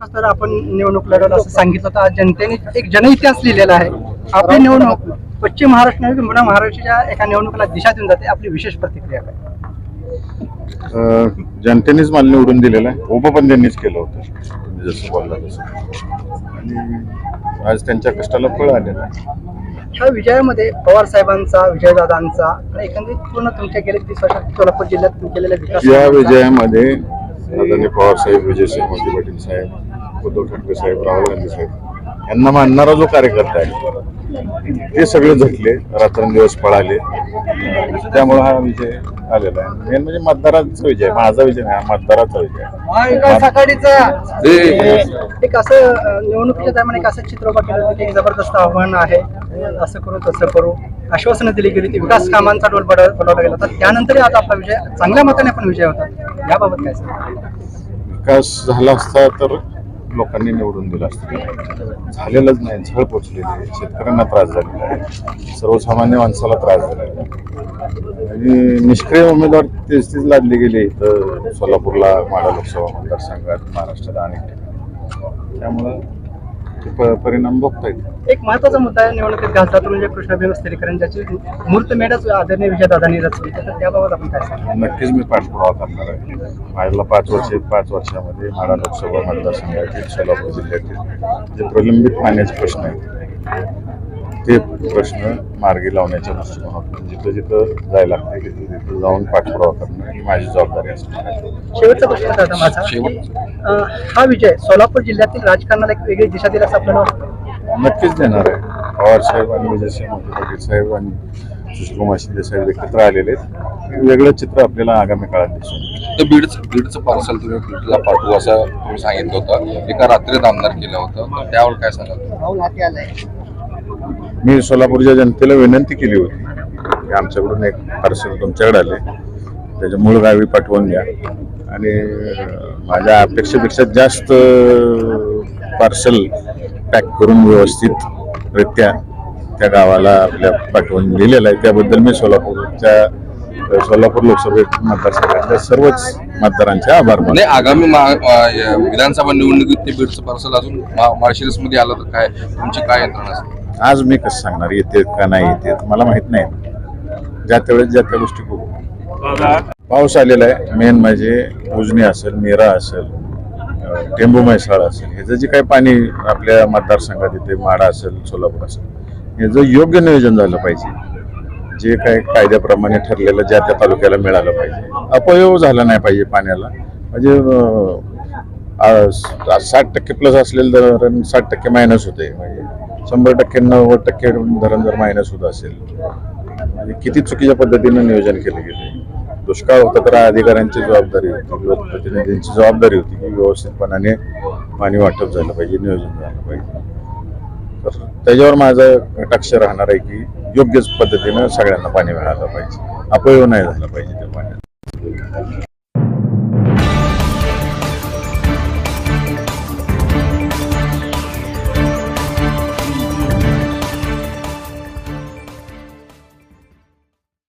तर आपण निवडणूक लढवलं असं सांगितलं होतं आज जनतेने एक जनइतिहास लिहिलेला आहे. आपली निवडणूक पश्चिम महाराष्ट्र पुन्हा महाराष्ट्राच्या एका निवडणुकीला दिशा देऊन जाते आपली विशेष प्रतिक्रिया काय? जनतेनेच मला निवडून दिलेलं आहे. उभं पण त्यांनीच केलं होतं. जसं बोलला तसं. आणि आज त्यांच्या कष्टाला फळ आलेलं आहे. ह्या विजयामध्ये पवार साहेबांचा विजयदादांचा आणि एकंदरीत पूर्ण तुमच्या गेल्या तीस वर्षात सोलापूर जिल्ह्यात केलेल्या विकास या विजयामध्ये आदरणीय पवार साहेब विजयसिंह मोदी पाटील साहेब उद्धव ठाकरे साहेब राहुल गांधी साहेब यांना मानणारा जो कार्यकर्ता आहे ते सगळे झटले रात्रंदिवस पळाले. त्यामुळे हा विजय आलेला आहे. मेन म्हणजे मतदारांचा विजय आहे. माझा विजय नाही हा मतदाराचा विजय एक असं निवडणुकीच्या दरम्यान एक असं चित्र उभं केलं की जबरदस्त आव्हान आहे. असं करू तसं करू. आश्वासनं दिली गेली ती विकास कामांचा डोल बड- बनवला गेला होता. त्यानंतरही आता आपला विजय चांगल्या मताने पण विजय होता. याबाबत काय? विकास झाला असता तर लोकांनी निवडून दिलं असतं. झालेलंच नाही. झळ पोचलेली आहे. शेतकऱ्यांना त्रास झालेला आहे. सर्वसामान्य माणसाला त्रास झालेला आहे. आणि निष्क्रिय उमेदवार तेच तीच लादली गेली इथं सोलापूरला माडा लोकसभा मतदारसंघात महाराष्ट्रात अनेक ठिकाणी. त्यामुळं परिणाम बघता येईल एक महत्त्वाचा मुद्दा आहे निवडणुकीत घालतात म्हणजे कृष्णभीम स्थिरीकरण ज्याची मूर्तमेढच आदरणीय विजयदादांनी रचली. तर त्याबाबत आपण काय सांगाल नक्कीच मी पाठपुरावा करणार आहे. माझ्याला पाच वर्ष पाच वर्षामध्ये माडा लोकसभा मतदारसंघातील सोलापूर जिल्ह्यातील जे प्रलंबित पाण्याचे प्रश्न आहेत ते प्रश्न मार्गी लावण्याच्या दृष्टिकोनातून जिथं जिथं जायला लागते तिथं तिथं जाऊन पाठपुरावा करणं ही माझी जबाबदारी असणार आहे शेवटचा प्रश्न होता माझा. अं, हा विजय सोलापूर जिल्ह्यातील राजकारणाला एक वेगळी दिशा दिली असं आपल्याला वाटतं नक्कीच देणार आहे. पवार साहेब आणि विजयसिंह पाटील साहेब आणि सुशीलकुमार शिंदे साहेब एकत्र आलेले आहेत. एक वेगळं चित्र आपल्याला आगामी काळात दिसून येईल. तर बीडचं बीडचं पार्सल तुम्ही बीडला पाठवू असं तुम्ही सांगितलं होतं. एका रात्रीत आमदार केलं होतं. तर त्यावर काय सांगाल? मी सोलापूरच्या जनतेला विनंती केली होती. की आमच्याकडून एक पार्सल तुमच्याकडे आले. त्याच्या मूळ गावी पाठवून द्या. आणि माझ्या अपेक्षेपेक्षा जास्त पार्सल पॅक करून व्यवस्थितरित्या त्या गावाला आपल्या पाठवून दिलेलं आहे. त्याबद्दल मी सोलापूरच्या सोलापूर लोकसभेत मतदारसंघातल्या सर्वच मतदारांचे आभार मानले आगामी विधानसभा निवडणुकीत ते बीडचं पार्सल अजून माळशिरसमध्ये आलं तर काय? तुमची काय यंत्रणा असेल आज मी कसं सांगणार? येते का नाही येते मला माहीत नाही. ज्या त्यावेळेस ज्या त्या गोष्टी बघू. पाऊस आलेला आहे. मेन म्हणजे उजनी असेल मेरा असेल टेंबू म्हैसाळ असेल. ह्याचं जे काही पाणी आपल्या मतदारसंघात येते माडा असेल सोलापूर असेल ह्याचं योग्य नियोजन झालं पाहिजे. जे काही कायद्याप्रमाणे ठरलेलं ज्या त्या तालुक्याला मिळालं पाहिजे. अपयोग झाला नाही पाहिजे पाण्याला. म्हणजे साठ टक्के प्लस असलेलं साठ टक्के मायनस होते म्हणजे शंभर टक्के नव्वद टक्के धरण जर मायनस होत असेल म्हणजे किती चुकीच्या पद्धतीनं नियोजन केलं गेले? दुष्काळ होता तर अधिकाऱ्यांची जबाबदारी होती लोकप्रतिनिधींची जबाबदारी होती की व्यवस्थितपणाने पाणी वाटप झालं पाहिजे नियोजन झालं पाहिजे. तर त्याच्यावर माझं कटाक्ष राहणार आहे की योग्यच पद्धतीनं सगळ्यांना पाणी मिळालं पाहिजे. अपयोग नाही झाला पाहिजे त्या पाण्यात.